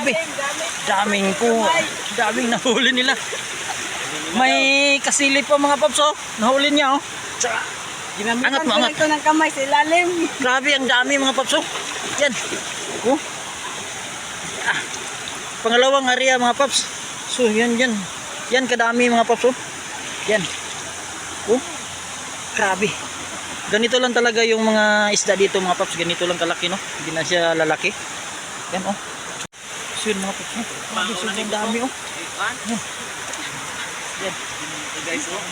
Grabe. Daming po. Daming nahuli nila. May kasilip pa mga paps oh. Nahuli niya oh. Tsaka, Angat mo, ko angat. ng kamay sa ilalim. grabe ang dami mga paps oh. Yan. Oh. Ah. Pangalawang area mga paps. So yan yan. Yan kadami mga paps oh. Yan. Oh. Grabe. Ganito lang talaga yung mga isda dito mga paps. Ganito lang kalaki no. Hindi na siya lalaki. Yan oh. So yun mga oh. Grabe sobrang dami oh. Yan. Yan. guys, oh.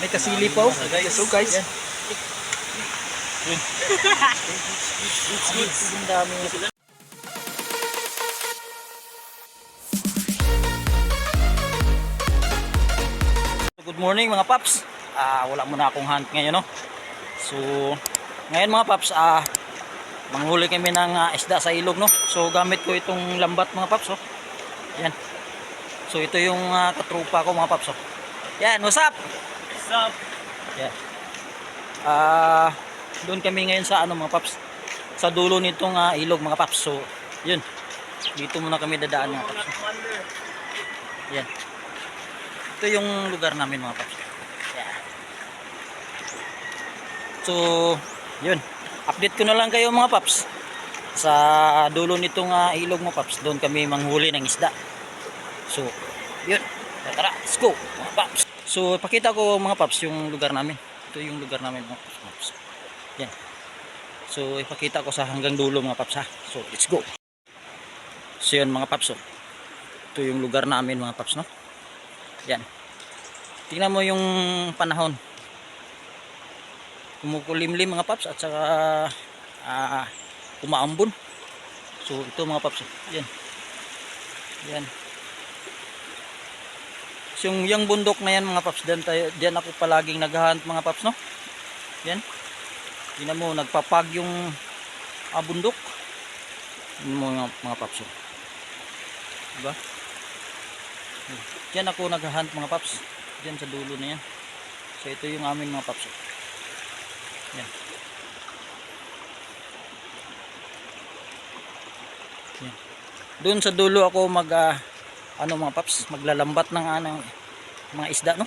May kasili pa oh. guys. So guys. Yan. Yan. Ang dami. Good morning mga paps. Ah, wala muna akong hunt ngayon no. So ngayon mga paps, ah manghuli kami ng ah, isda sa ilog no. So gamit ko itong lambat mga paps oh. Yan. So ito yung ah, katrupa ko mga paps oh. Yan, what's up? What's up? Yan. Ah, doon kami ngayon sa ano mga paps. Sa dulo nitong ah, ilog mga paps. So, yun. Dito muna kami dadaan mga paps. Yan. Ito yung lugar namin mga paps. Yan. So, yun. Update ko na lang kayo mga paps. Sa dulo nitong ah, ilog mga paps, doon kami manghuli ng isda. So, yun. Tara, let's go mga paps. So, pakita ko mga paps yung lugar namin. Ito yung lugar namin mga paps. Yan. So, ipakita ko sa hanggang dulo mga paps ha. So, let's go. So, yun mga paps. Oh. Ito yung lugar namin mga paps no. Yan. Tingnan mo yung panahon. Kumukulimlim mga paps at saka ah, kumaambon. So, ito mga paps. Yan. Yan. So, yung yung bundok na yan mga paps, diyan, tayo, diyan ako palaging naghahunt mga paps, no? Yan. Tingnan mo, nagpapag yung ah, bundok. Yan mga, mga paps. Oh. Diba? Diyan ako naghahunt mga paps. Diyan sa dulo na yan. So ito yung amin mga paps. oh. Doon sa dulo ako mag ah, ano mga paps, maglalambat ng ano, mga isda no.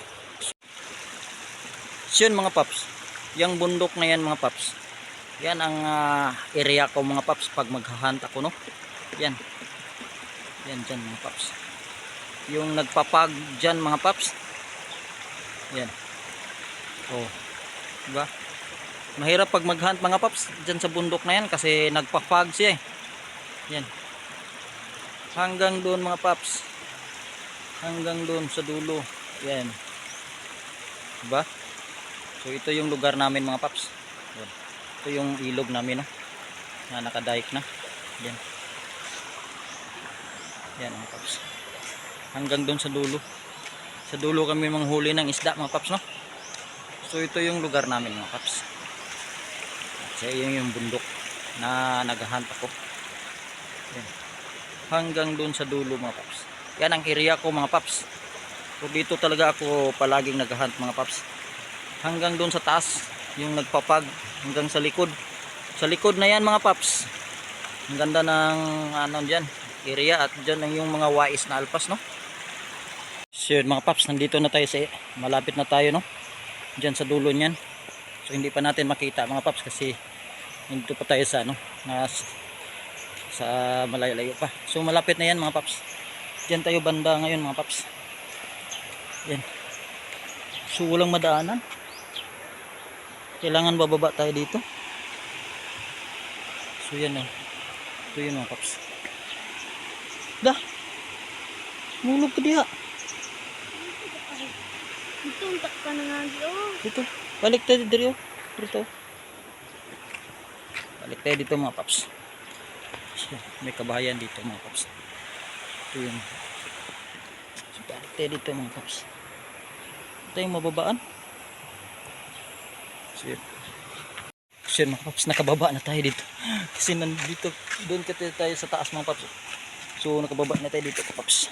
So yun mga paps, yung bundok na yan mga paps. Yan ang ah, area ko mga paps pag maghahunt ako no. Yan. Yan dyan mga paps. Yung nagpapag dyan mga paps. Yan. Oh. Diba? Mahirap pag maghunt mga paps dyan sa bundok na yan kasi nagpapag siya eh. Yan. Hanggang doon mga paps. Hanggang doon sa dulo. Yan. Diba? So ito yung lugar namin mga paps. Ito yung ilog namin no. Na nakadaik na. Yan. Yan mga paps. Hanggang doon sa dulo. Sa dulo kami manghuli ng isda mga paps no. So ito yung lugar namin mga paps. At yun yung bundok na naghahunt ako. Yan. Hanggang doon sa dulo mga paps. Yan ang area ko mga paps. So dito talaga ako palaging naghahunt mga paps. Hanggang doon sa taas, yung nagpapag hanggang sa likod. Sa likod na yan mga paps. Ang ganda ng ano diyan, area at diyan ang yung mga wais na alpas no. So yun, mga paps, nandito na tayo sa malapit na tayo no. Diyan sa dulo niyan. So hindi pa natin makita mga paps kasi nandito pa tayo sa ano, nas sa malayo-layo pa. So malapit na yan mga paps. Diyan tayo banda ngayon mga paps. Yan. So walang madaanan. Kailangan bababa tayo dito. So yan oh. Ito yun mga paps. Dah. Mulog ka diha. Ito, untak ka na nga. Dito. Balik tayo dito. Dito. Balik tayo dito mga paps. May kabahayan dito mga paps. Ito yung tayo dito mga paps. Ito yung mababaan. So yun. So mga paps, nakababa na tayo dito. Kasi nandito, doon ka tayo sa taas mga paps. So nakababa na tayo dito mga paps.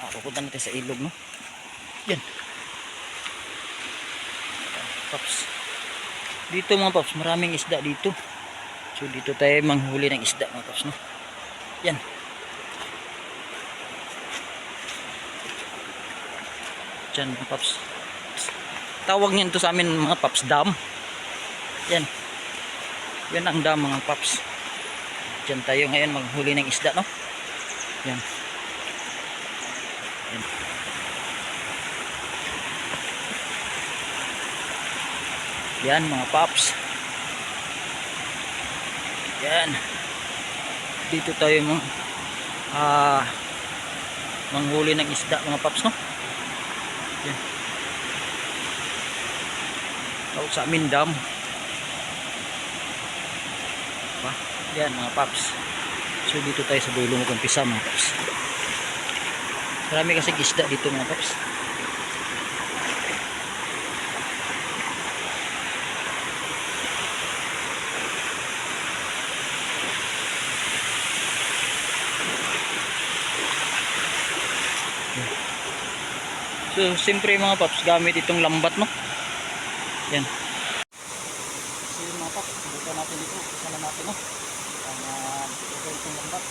Ah, pupunta natin sa ilog no. Yan. Paps. Dito mga paps, maraming isda dito. So dito tayo manghuli ng isda mga kaps, no? Yan. Diyan mga paps. Tawag niyan to sa amin mga paps dam. Yan. Yan ang dam mga paps. Diyan tayo ngayon maghuli ng isda, no? Yan. Yan. Yan mga paps. Yan. Dito tayo mga ah manghuli ng isda mga paps no. Yan. Tawag sa amin dam. Pa, yan mga paps. So dito tayo sa dulo mag-umpisa mga paps. Marami kasi isda dito mga paps. So, siyempre mga paps, gamit itong lambat, no? Yan. So, yun mga paps, buka natin dito. Buka na natin, no? Ang uh, ito itong lambat.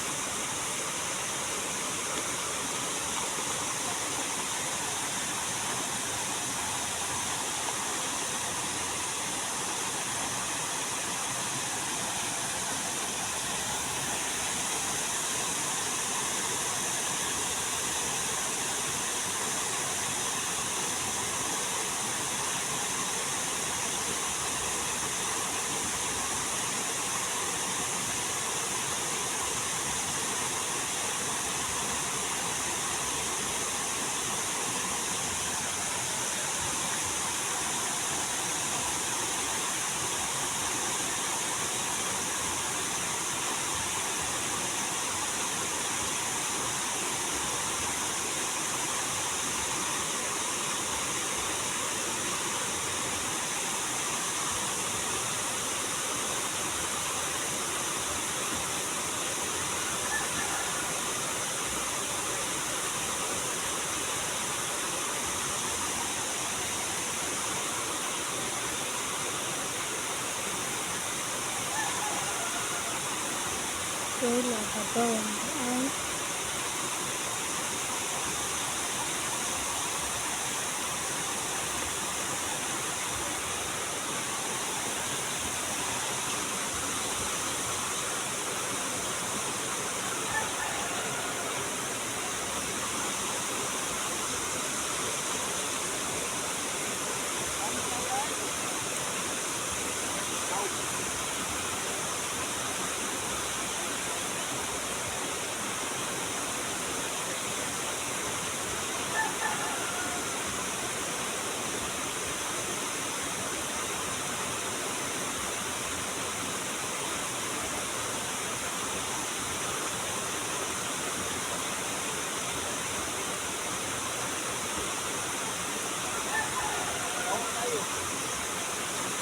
Wala ka ba?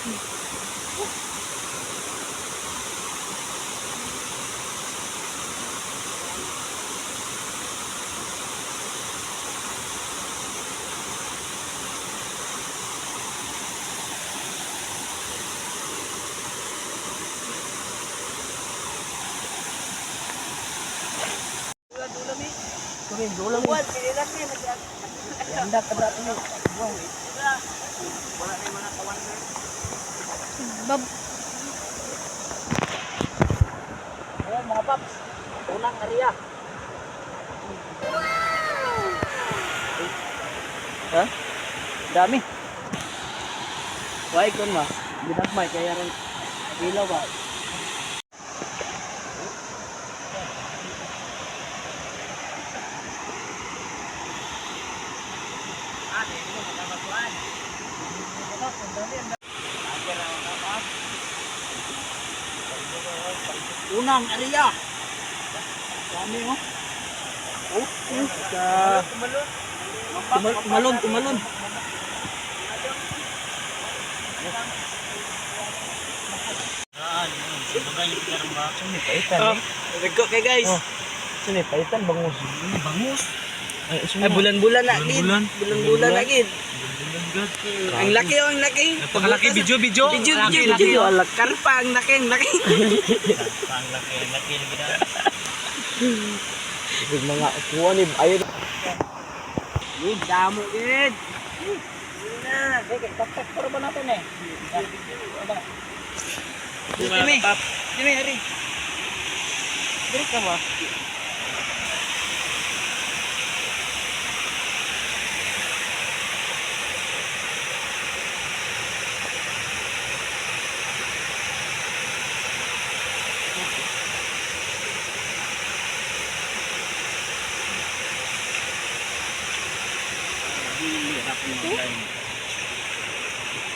Ay, Buwan, pinilan ni. Ganda ka dati mo. Wala na yung mga kawan na. bab, Ayan mga. Unang area. Ha? Dami. Why kun ma? Ginagmay kaya ron ilaw ba? Unang area. Dami oh. Oh, sa tumalon, tumalon, tumalon. Oh, Rego kay guys. Sini paitan bangus. Bangus. Ay, bulan-bulan na gid. Bulan-bulan. Bulan-bulan na gid. Ang laki oh, ang laki. Napakalaki, video, video. Video, Laki, video, laki, video. Alak karpa ang laki, ang laki. Ang laki, laki na gina. mga kuha ni ayun. Yun, damo gid. Taktak para ba natin eh? Ano? Mga kapap. Dimi, Ari. Diri ka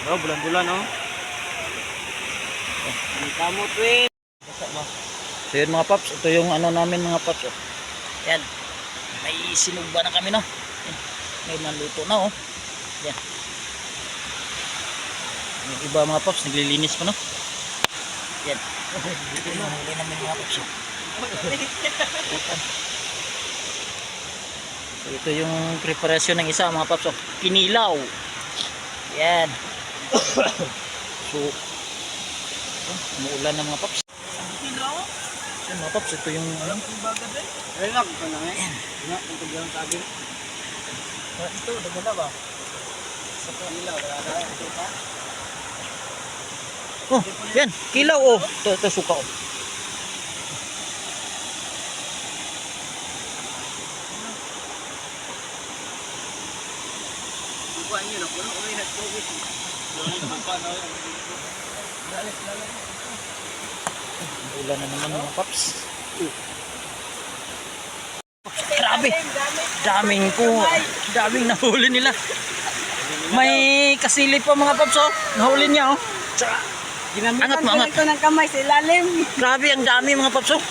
Oh, bulan-bulan oh. Ang kamot win. So yun mga paps, ito yung ano namin mga paps. Oh. Yan. May sinugba na kami no. Yan. May naluto na oh. Yan. Yung iba mga paps, naglilinis pa no. Yan. Huli namin mga paps. oh. Yan. So ito yung preparasyon ng isa mga paps. Oh. Kinilaw. Yan. so, oh, umuulan na mga paps. Yan mga paps, ito yung ano. Relax ka na eh. Kung tugyan sa akin. Ah, ito, dagala ba? Sa kanila, wala na. Ito pa. Oh, yan, kilaw oh. Ito, ito suka oh. Bukuan nyo na, puno ulit at tubig. Ulan na naman mga paps. Grabe. Daming ko. Daming nahuli nila. May kasili pa mga paps oh. Nahuli niya oh. Tsaka, Angat mo, ko angat. ito ng kamay sa ilalim. Grabe, ang dami mga paps oh.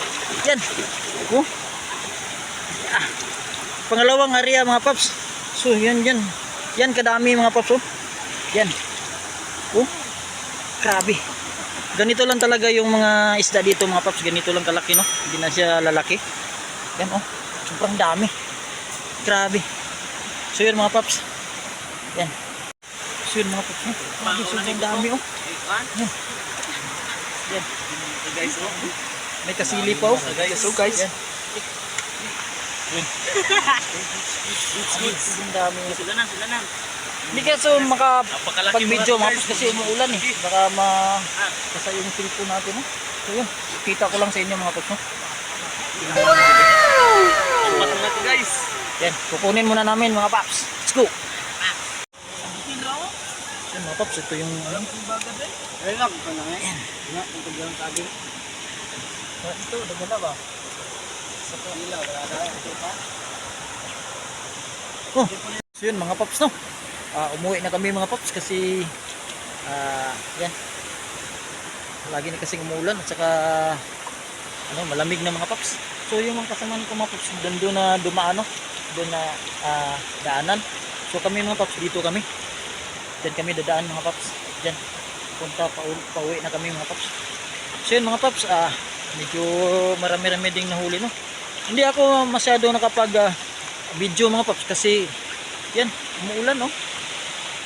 Yan. Oh. Ah. Pangalawang area mga paps. So, yan, yan. Yan kadami mga paps oh. Yan. Oh. Grabe. Ganito lang talaga yung mga isda dito mga paps. Ganito lang kalaki no. Hindi na siya lalaki. Yan oh. Sobrang dami. Grabe. So yun mga paps. Yan. So yun mga paps. Oh. Grabe, sobrang dami oh. Yan. Yan. Guys, oh. May kasili pa oh. So guys, Yan. Ang dami. Sila na, sila na. Hindi kaso maka pag video paps kasi umuulan eh. Baka ma basa yung cellphone natin oh. So yun. Kita ko lang sa inyo mga paps. No? Pato na to guys. Yan. Kukunin muna namin mga paps. Let's go. Yan mga paps. Ito yung ano. relax ka na eh. Ah, Ito, dagala ba? Sa kanila, wala na. Ito pa. Oh, so yun mga paps no. Ah, umuwi na kami mga paps kasi ah, yan. Lagi na kasing umuulan at saka ano, malamig na mga paps. So yung mga kasama ko mga paps doon doon na dumaan no. Doon na ah, daanan. So kami mga paps dito kami. Diyan kami dadaan mga paps. Diyan. Punta pa pauwi na kami mga paps. So yun mga paps, ah, medyo marami-rami ding nahuli no. Hindi ako masyado nakapag ah, video mga paps kasi yan umuulan no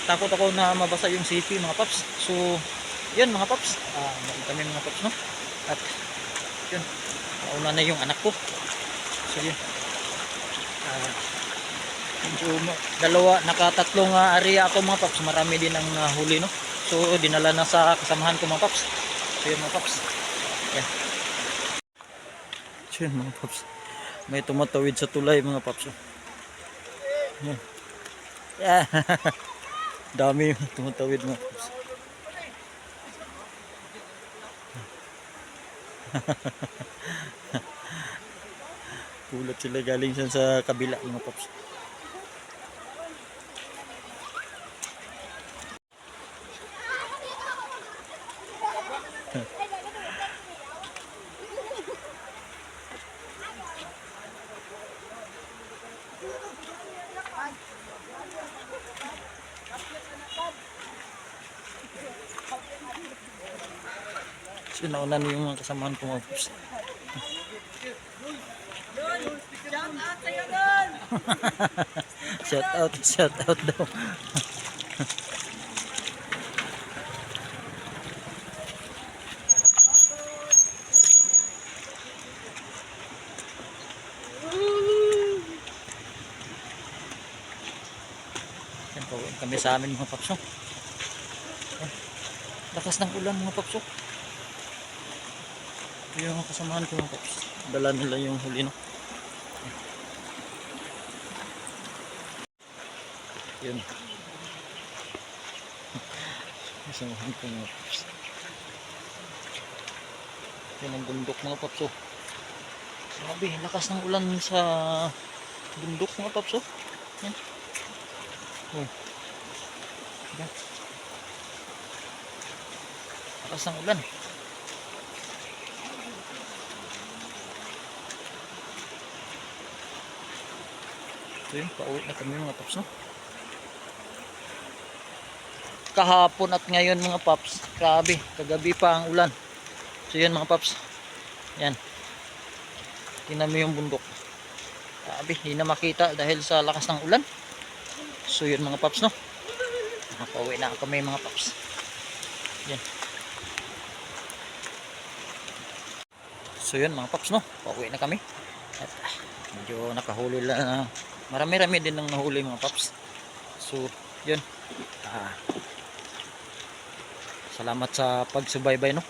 takot ako na mabasa yung city mga paps. So yan mga paps. Ah uh, kami mga paps no? At yun nauna na yung anak ko. So yun. Ah medyo dalawa nakatatlong uh, area ako mga paps. Marami din ang nahuli no? So dinala na sa kasamahan ko mga paps. So yun mga paps. Yan. So yun mga paps may tumatawid sa tulay mga paps. Yan. Yeah. Dami yung tumatawid mga paps. Kulat sila galing sa kabila mga paps. Na yung mga kasamahan ko mga paps. shout out, shout out daw. Kami sa amin mga paps. oh. Lakas ng ulan mga paps. Yung kasamahan ko mga paps. Dala nila yung huli no. Yun. Kasamahan ko mga paps. Yan ang bundok mga paps. oh. Grabe, lakas ng ulan sa bundok mga paps. oh. Yan. Oh. Yan. Lakas ng ulan. Ito yun, pauwi na kami mga paps, no? Kahapon at ngayon mga paps, grabe, kagabi pa ang ulan. So yun mga paps, yan. Tingnan yung bundok. Grabe, hindi na makita dahil sa lakas ng ulan. So yun mga paps, no? Nakauwi na kami mga paps. Yan. So yun mga paps, no? Pauwi na kami. At medyo nakahuli lang. Marami-rami din ang nahuli mga paps. So, yun. Ah, salamat sa pagsubaybay, no?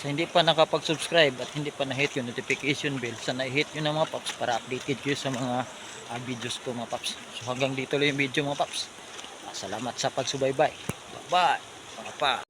Sa hindi pa nakapag-subscribe at hindi pa na-hit yung notification bell, sana i-hit nyo na mga paps para updated kayo sa mga ah, videos ko mga paps. So hanggang dito lang yung video mga paps. Ah, salamat sa pagsubaybay. Bye-bye. Mga paps.